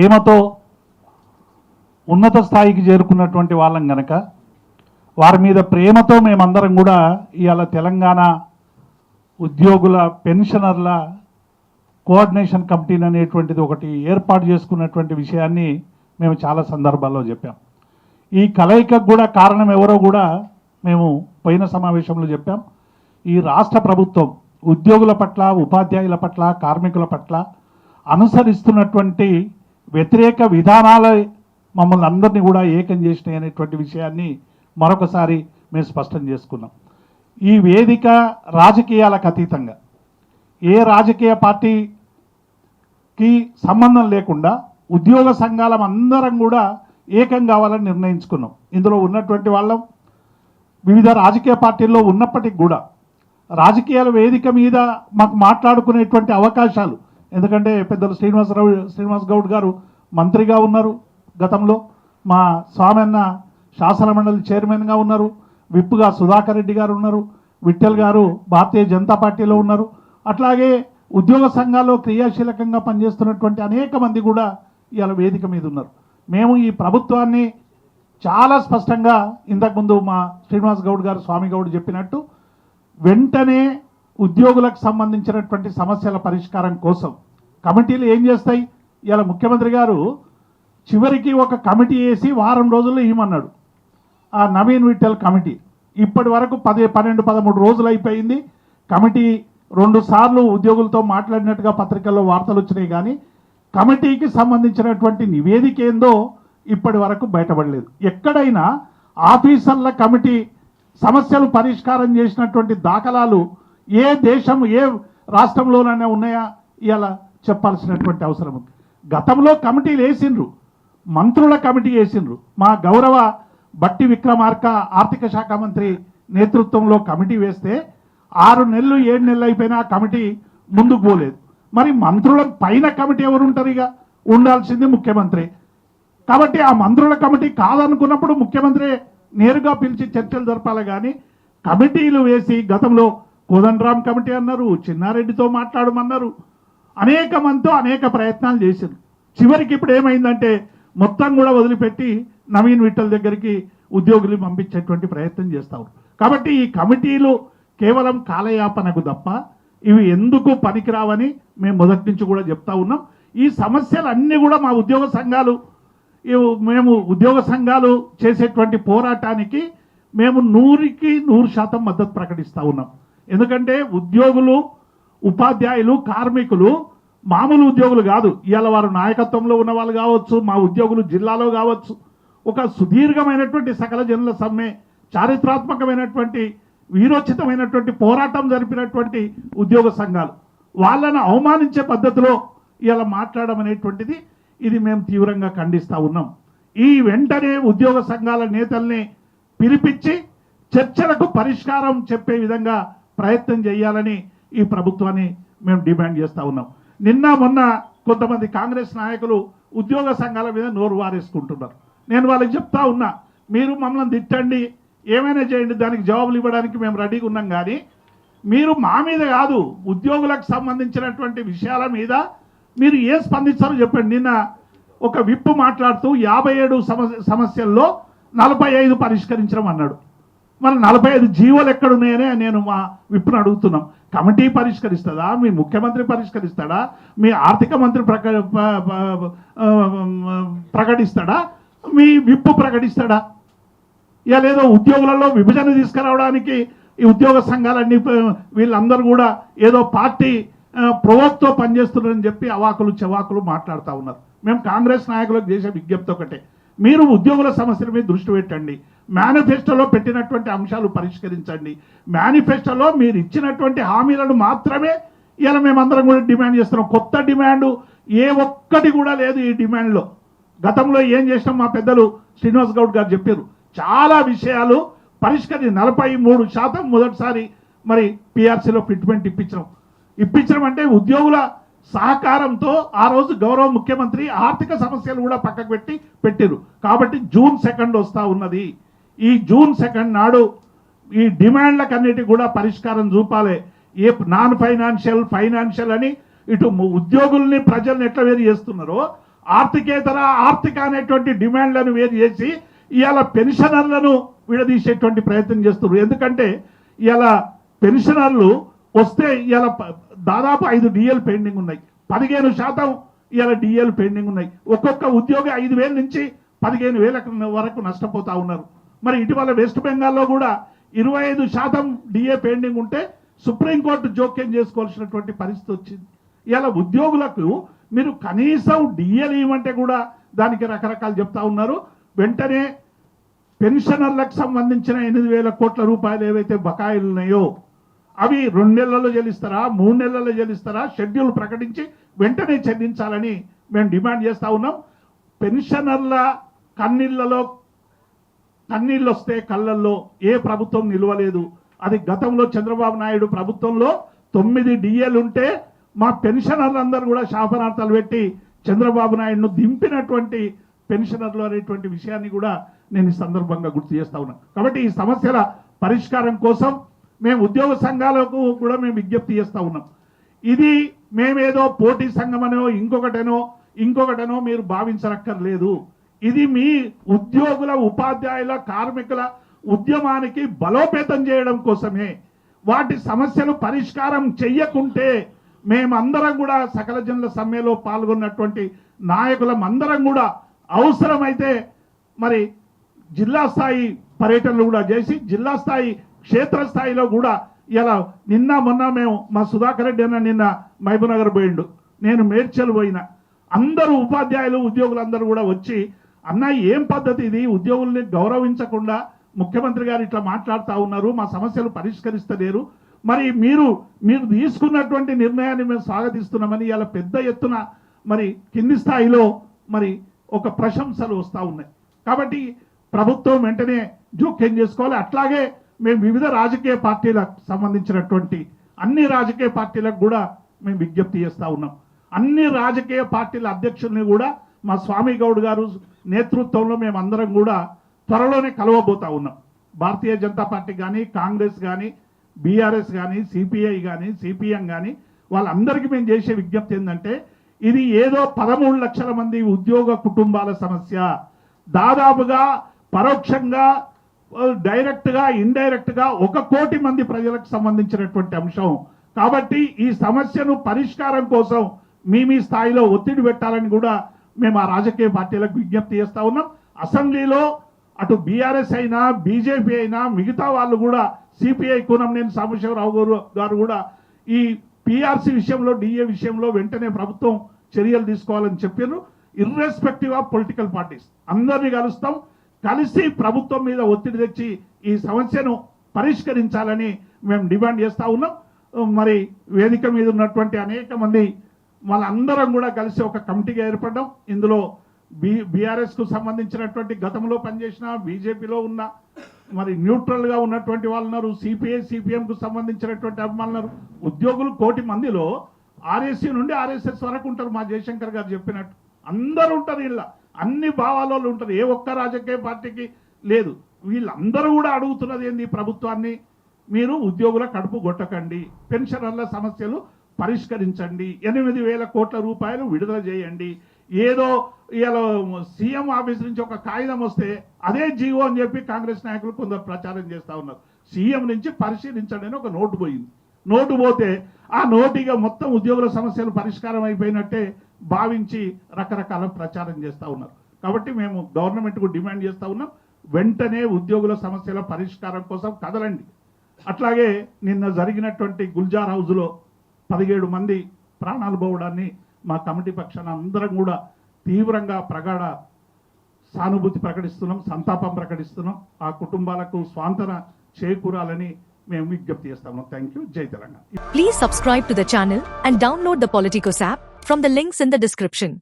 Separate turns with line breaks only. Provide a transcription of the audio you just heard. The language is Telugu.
ప్రేమతో ఉన్నత స్థాయికి చేరుకున్నటువంటి వాళ్ళం గనక వారి మీద ప్రేమతో మేమందరం కూడా ఇవాళ తెలంగాణ ఉద్యోగుల పెన్షనర్ల కోఆర్డినేషన్ కమిటీని అనేటువంటిది ఒకటి ఏర్పాటు చేసుకున్నటువంటి విషయాన్ని మేము చాలా సందర్భాల్లో చెప్పాం. ఈ కలయికకు కూడా కారణం ఎవరో కూడా మేము పోయిన సమావేశంలో చెప్పాం. ఈ రాష్ట్ర ప్రభుత్వం ఉద్యోగుల పట్ల ఉపాధ్యాయుల పట్ల కార్మికుల పట్ల అనుసరిస్తున్నటువంటి వ్యతిరేక విధానాలే మమ్మల్ని అందరినీ కూడా ఏకం చేసినాయి అనేటువంటి విషయాన్ని మరొకసారి మేము స్పష్టం చేసుకున్నాం. ఈ వేదిక రాజకీయాలకు అతీతంగా ఏ రాజకీయ పార్టీకి సంబంధం లేకుండా ఉద్యోగ సంఘాలం అందరం కూడా ఏకం కావాలని నిర్ణయించుకున్నాం. ఇందులో ఉన్నటువంటి వాళ్ళం వివిధ రాజకీయ పార్టీల్లో ఉన్నప్పటికి కూడా రాజకీయాల వేదిక మీద మాకు మాట్లాడుకునేటువంటి అవకాశాలు ఎందుకంటే పెద్దలు శ్రీనివాసరావు శ్రీనివాస్ గౌడ్ గారు మంత్రిగా ఉన్నారు గతంలో. మా స్వామన్న శాసన మండలి చైర్మన్గా ఉన్నారు. విప్పుగా సుధాకర్ రెడ్డి గారు ఉన్నారు. విఠల్ గారు భారతీయ జనతా పార్టీలో ఉన్నారు. అట్లాగే ఉద్యోగ సంఘాల్లో క్రియాశీలకంగా పనిచేస్తున్నటువంటి అనేక మంది కూడా ఇవాళ వేదిక మీద ఉన్నారు. మేము ఈ ప్రభుత్వాన్ని చాలా స్పష్టంగా ఇంతకుముందు మా శ్రీనివాస్ గౌడ్ గారు స్వామి గౌడ్ చెప్పినట్టు వెంటనే ఉద్యోగులకు సంబంధించినటువంటి సమస్యల పరిష్కారం కోసం. కమిటీలు ఏం చేస్తాయి? ఇలా ముఖ్యమంత్రి గారు చివరికి ఒక కమిటీ వేసి వారం రోజుల్లో ఇవ్వమన్నాడు. ఆ నవీన్ విఠల్ కమిటీ. ఇప్పటి వరకు పది పన్నెండు పదమూడు రోజులు అయిపోయింది. కమిటీ రెండు సార్లు ఉద్యోగులతో మాట్లాడినట్టుగా పత్రికల్లో వార్తలు వచ్చినాయి కానీ కమిటీకి సంబంధించినటువంటి నివేదిక ఏందో ఇప్పటి వరకు బయటపడలేదు. ఎక్కడైనా ఆఫీసర్ల కమిటీ సమస్యలు పరిష్కారం చేసినటువంటి దాఖలాలు ఏ దేశం ఏ రాష్ట్రంలోనైనా ఉన్నాయా? ఇలా చెప్పాల్సినటువంటి అవసరం ఉంది. గతంలో కమిటీలు వేసిండ్రు. మంత్రుల కమిటీ వేసిండ్రు. మా గౌరవ బట్టి విక్రమార్క ఆర్థిక శాఖ మంత్రి నేతృత్వంలో కమిటీ వేస్తే ఆరు నెలలు ఏడు నెలలు అయిపోయినా కమిటీ ముందుకు పోలేదు. మరి మంత్రుల పైన కమిటీ ఎవరు ఉంటారు ఇక ఉండాల్సింది ముఖ్యమంత్రి. కాబట్టి ఆ మంత్రుల కమిటీ కాదనుకున్నప్పుడు ముఖ్యమంత్రి నేరుగా పిలిచి చర్చలు జరపాలి కానీ కమిటీలు వేసి గతంలో కోదండరామ్ కమిటీ అన్నారు చిన్నారెడ్డితో మాట్లాడమన్నారు. అనేక మందితో అనేక ప్రయత్నాలు చేశారు. చివరికి ఇప్పుడు ఏమైందంటే మొత్తం కూడా వదిలిపెట్టి నవీన్ విఠల్ దగ్గరికి ఉద్యోగులు పంపించేటువంటి ప్రయత్నం చేస్తారు కాబట్టి ఈ కమిటీలు కేవలం కాలయాపనకు తప్ప ఇవి ఎందుకు పనికిరావని మేము మొదటి నుంచి కూడా చెప్తా ఉన్నాం. ఈ సమస్యలన్నీ కూడా మా ఉద్యోగ సంఘాలు మేము ఉద్యోగ సంఘాలు చేసేటువంటి పోరాటానికి మేము నూరికి నూరు శాతం మద్దతు ప్రకటిస్తూ ఉన్నాం. ఎందుకంటే ఉద్యోగులు ఉపాధ్యాయులు కార్మికులు మామూలు ఉద్యోగులు కాదు. ఇవాళ వారు నాయకత్వంలో ఉన్న వాళ్ళు కావచ్చు మా ఉద్యోగులు జిల్లాలో కావచ్చు. ఒక సుదీర్ఘమైనటువంటి సకల జనుల సమ్మె చారిత్రాత్మకమైనటువంటి వీరోచితమైనటువంటి పోరాటం జరిపినటువంటి ఉద్యోగ సంఘాలు. వాళ్ళను అవమానించే పద్ధతిలో ఇలా మాట్లాడడం అనేటువంటిది ఇది మేము తీవ్రంగా ఖండిస్తూ ఉన్నాం. ఈ వెంటనే ఉద్యోగ సంఘాల నేతల్ని పిలిపించి చర్చలకు పరిష్కారం చెప్పే విధంగా ప్రయత్నం చేయాలని ఈ ప్రభుత్వాన్ని మేము డిమాండ్ చేస్తూ ఉన్నాం. నిన్న మొన్న కొంతమంది కాంగ్రెస్ నాయకులు ఉద్యోగ సంఘాల మీద నోరు వారేసుకుంటున్నారు. నేను వాళ్ళకి చెప్తా ఉన్నా మీరు మమ్మల్ని తిట్టండి ఏమైనా చేయండి దానికి జవాబులు ఇవ్వడానికి మేము రెడీగా ఉన్నాం కానీ మీరు మా మీద కాదు ఉద్యోగులకు సంబంధించినటువంటి విషయాల మీద మీరు ఏం స్పందించారో చెప్పండి. నిన్న ఒక విప్పు మాట్లాడుతూ యాభై ఏడు సమస్య సమస్యల్లో నలభై ఐదు పరిష్కరించడం అన్నాడు. మరి నలభై ఐదు జీవోలు ఎక్కడున్నాయనే నేను మా విప్పును అడుగుతున్నాం. కమిటీ పరిష్కరిస్తుందా? మీ ముఖ్యమంత్రి పరిష్కరిస్తాడా? మీ ఆర్థిక మంత్రి ప్రక ప్రకటిస్తాడా? మీ విప్పు ప్రకటిస్తాడా? ఇలా లేదో ఉద్యోగులలో విభజన తీసుకురావడానికి ఈ ఉద్యోగ సంఘాలన్నీ వీళ్ళందరూ కూడా ఏదో పార్టీ ప్రభుత్వం ప్రవోక్తో పనిచేస్తున్నారని చెప్పి అవాకులు చెవాకులు మాట్లాడుతూ ఉన్నారు. మేము కాంగ్రెస్ నాయకులకు చేసే విజ్ఞప్తి ఒకటే. మీరు ఉద్యోగుల సమస్యల మీద దృష్టి పెట్టండి. మేనిఫెస్టోలో పెట్టినటువంటి అంశాలు పరిష్కరించండి. మేనిఫెస్టోలో మీరు ఇచ్చినటువంటి హామీలను మాత్రమే ఇలా మేమందరం కూడా డిమాండ్ చేస్తున్నాం. కొత్త డిమాండ్ ఏ ఒక్కటి కూడా లేదు ఈ డిమాండ్లో. గతంలో ఏం చేసినాం మా పెద్దలు శ్రీనివాస్ గౌడ్ గారు చెప్పారు. చాలా విషయాలు పరిష్కరి నలభై మూడు శాతం మొదటిసారి మరి పిఆర్సీలో ఫిట్మెంట్ ఇప్పించడం ఇప్పించడం అంటే ఉద్యోగుల సహకారంతో ఆ రోజు గౌరవ ముఖ్యమంత్రి ఆర్థిక సమస్యలు కూడా పక్కకు పెట్టి పెట్టారు. కాబట్టి జూన్ సెకండ్ వస్తా ఉన్నది. ఈ జూన్ సెకండ్ నాడు ఈ డిమాండ్లకన్నిటి కూడా పరిష్కారం చూపాలి. ఏ నాన్ ఫైనాన్షియల్ ఫైనాన్షియల్ అని ఇటు ఉద్యోగుల్ని ప్రజల్ని ఎట్లా వేరు చేస్తున్నారో ఆర్థికేతర ఆర్థిక అనేటువంటి డిమాండ్లను వేరు చేసి ఇవాళ పెన్షనర్లను విడదీసేటువంటి ప్రయత్నం చేస్తున్నారు ఎందుకంటే ఇవాళ పెన్షనర్లు వస్తే ఇలా ప- దాదాపు ఐదు డిఎల్ పెండింగ్ ఉన్నాయి. పదిహేను శాతం ఇలా డిఎల్ పెండింగ్ ఉన్నాయి. ఒక్కొక్క ఉద్యోగి ఐదు వేల నుంచి పదిహేను వేల వరకు నష్టపోతా ఉన్నారు. మరి ఇటీవల వెస్ట్ బెంగాల్లో కూడా ఇరవై ఐదు శాతం డిఏ పెండింగ్ ఉంటే సుప్రీంకోర్టు జోక్యం చేసుకోవాల్సినటువంటి పరిస్థితి వచ్చింది. ఇలా ఉద్యోగులకు మీరు కనీసం డిఏలు ఇవ్వమంటే కూడా దానికి రకరకాలు చెప్తా ఉన్నారు. వెంటనే పెన్షనర్లకు సంబంధించిన ఎనిమిది వేల కోట్ల రూపాయలు ఏవైతే బకాయిలు ఉన్నాయో అవి రెండు నెలల్లో చెల్లిస్తారా మూడు నెలల్లో చెల్లిస్తారా షెడ్యూల్ ప్రకటించి వెంటనే చెల్లించాలని మేము డిమాండ్ చేస్తూ ఉన్నాం. పెన్షనర్ల కన్నీళ్ళలో కన్నీళ్ళు వస్తే కళ్ళల్లో ఏ ప్రభుత్వం నిలవలేదు. అది గతంలో చంద్రబాబు నాయుడు ప్రభుత్వంలో తొమ్మిది డిఏలు ఉంటే మా పెన్షనర్లందరూ కూడా శాపనార్థాలు పెట్టి చంద్రబాబు నాయుడును దింపినటువంటి పెన్షనర్లు అనేటువంటి విషయాన్ని కూడా నేను ఈ సందర్భంగా గుర్తు చేస్తా ఉన్నాను కాబట్టి ఈ సమస్యల పరిష్కారం కోసం మేము ఉద్యోగ సంఘాలకు కూడా మేము విజ్ఞప్తి చేస్తూ ఉన్నాం. ఇది మేమేదో పోటీ సంఘమనో ఇంకొకటనో ఇంకొకటనో మీరు భావించనక్కర్లేదు. ఇది మీ ఉద్యోగుల ఉపాధ్యాయుల కార్మికుల ఉద్యమానికి బలోపేతం చేయడం కోసమే. వాటి సమస్యలు పరిష్కారం చెయ్యకుంటే మేమందరం కూడా సకల జనుల సమ్మెలో పాల్గొన్నటువంటి నాయకులం అందరం కూడా అవసరమైతే మరి జిల్లా స్థాయి పర్యటనలు కూడా చేసి జిల్లా స్థాయి క్షేత్రస్థాయిలో కూడా ఇలా నిన్న మొన్న మేము మా సుధాకర్ రెడ్డి అన్న నిన్న మహబూబ్నగర్ పోయిండు. నేను మేడ్చలు పోయిన. అందరూ ఉపాధ్యాయులు ఉద్యోగులు అందరూ కూడా వచ్చి అన్న ఏం పద్ధతి ఇది? ఉద్యోగుల్ని గౌరవించకుండా ముఖ్యమంత్రి గారు ఇట్లా మాట్లాడుతూ ఉన్నారు మా సమస్యలు పరిష్కరిస్తలేరు. మరి మీరు మీరు తీసుకున్నటువంటి నిర్ణయాన్ని మేము స్వాగతిస్తున్నామని ఇలా పెద్ద ఎత్తున మరి కింది స్థాయిలో మరి ఒక ప్రశంసలు వస్తూ ఉన్నాయి. కాబట్టి ప్రభుత్వం వెంటనే జోక్యం చేసుకోవాలి. అట్లాగే మేము వివిధ రాజకీయ పార్టీలకు సంబంధించినటువంటి అన్ని రాజకీయ పార్టీలకు కూడా మేము విజ్ఞప్తి చేస్తూ ఉన్నాం. అన్ని రాజకీయ పార్టీల అధ్యక్షుల్ని కూడా మా స్వామి గౌడ్ గారు నేతృత్వంలో మేము అందరం కూడా త్వరలోనే కలవబోతా ఉన్నాం. భారతీయ జనతా పార్టీ కానీ కాంగ్రెస్ కానీ బీఆర్ఎస్ కానీ సిపిఐ కానీ సిపిఎం కానీ వాళ్ళందరికీ మేము చేసే విజ్ఞప్తి ఏంటంటే ఇది ఏదో పదమూడు లక్షల మంది ఉద్యోగ కుటుంబాల సమస్య. దాదాపుగా పరోక్షంగా డైరెక్ట్గా ఇండైరెక్ట్గా ఒక కోటి మంది ప్రజలకు సంబంధించినటువంటి అంశం. కాబట్టి ఈ సమస్యను పరిష్కారం కోసం మీ మీ స్థాయిలో ఒత్తిడి పెట్టాలని కూడా మేము ఆ రాజకీయ పార్టీలకు విజ్ఞప్తి చేస్తూ ఉన్నాం. అసెంబ్లీలో అటు బీఆర్ఎస్ అయినా బీజేపీ అయినా మిగతా వాళ్ళు కూడా సిపిఐ కూనంనేని సాంబశివరావు గారు గారు కూడా ఈ పిఆర్సీ విషయంలో డిఏ విషయంలో వెంటనే ప్రభుత్వం చర్యలు తీసుకోవాలని చెప్పారు. ఇర్రెస్పెక్టివ్ ఆఫ్ పొలిటికల్ పార్టీస్ అందరినీ కలుస్తాం. కలిసి ప్రభుత్వం మీద ఒత్తిడి తెచ్చి ఈ సమస్యను పరిష్కరించాలని మేము డిమాండ్ చేస్తూ ఉన్నాం. మరి వేదిక మీద ఉన్నటువంటి అనేక మంది వాళ్ళందరం కూడా కలిసి ఒక కమిటీగా ఏర్పడడం. ఇందులో బి బీఆర్ఎస్కు సంబంధించినటువంటి గతంలో పనిచేసిన బీజేపీలో ఉన్న మరి న్యూట్రల్గా ఉన్నటువంటి వాళ్ళు ఉన్నారు. సిపిఐ సిపిఎంకు సంబంధించినటువంటి అభిమానులు ఉద్యోగులు కోటి మందిలో ఆర్ఎస్సీ నుండి ఆర్ఎస్ఎస్ వరకు ఉంటారు మా జయశంకర్ గారు చెప్పినట్టు. అందరూ ఉంటారు వీళ్ళ అన్ని భావాలలో ఉంటారు. ఏ ఒక్క రాజకీయ పార్టీకి లేదు. వీళ్ళందరూ కూడా అడుగుతున్నది ఏంది ప్రభుత్వాన్ని? మీరు ఉద్యోగుల కడుపు కొట్టకండి. పెన్షనర్ల సమస్యలు పరిష్కరించండి. ఎనిమిది వేల కోట్ల రూపాయలు విడుదల చేయండి. ఏదో ఇలా సీఎం ఆఫీస్ నుంచి ఒక కాగితం వస్తే అదే జీవో అని చెప్పి కాంగ్రెస్ నాయకులు కొందరు ప్రచారం చేస్తా ఉన్నారు. సీఎం నుంచి పరిశీలించండి అని ఒక నోటు పోయింది. నోటు పోతే ఆ నోటిగా మొత్తం ఉద్యోగుల సమస్యలు పరిష్కారం అయిపోయినట్టే భావించి రకరకాల ప్రచారం చేస్తా ఉన్నారు. కాబట్టి మేము గవర్నమెంట్కు డిమాండ్ చేస్తా ఉన్నాం. వెంటనే ఉద్యోగుల సమస్యల పరిష్కారం కోసం కదలండి. అట్లాగే నిన్న జరిగినటువంటి గుల్జార్ హౌస్లో పదిహేడు మంది ప్రాణాలు పోవడాన్ని మా కమిటీ పక్షాన అందరం కూడా తీవ్రంగా ప్రగాఢ సానుభూతి ప్రకటిస్తున్నాం సంతాపం ప్రకటిస్తున్నాం. ఆ కుటుంబాలకు స్వాంతన చేకూరాలని మేము విజ్ఞప్తి చేస్తాము థ్యాంక్ యూ జై Telangana.
Please subscribe to the channel and download the Politicos app from the links in the description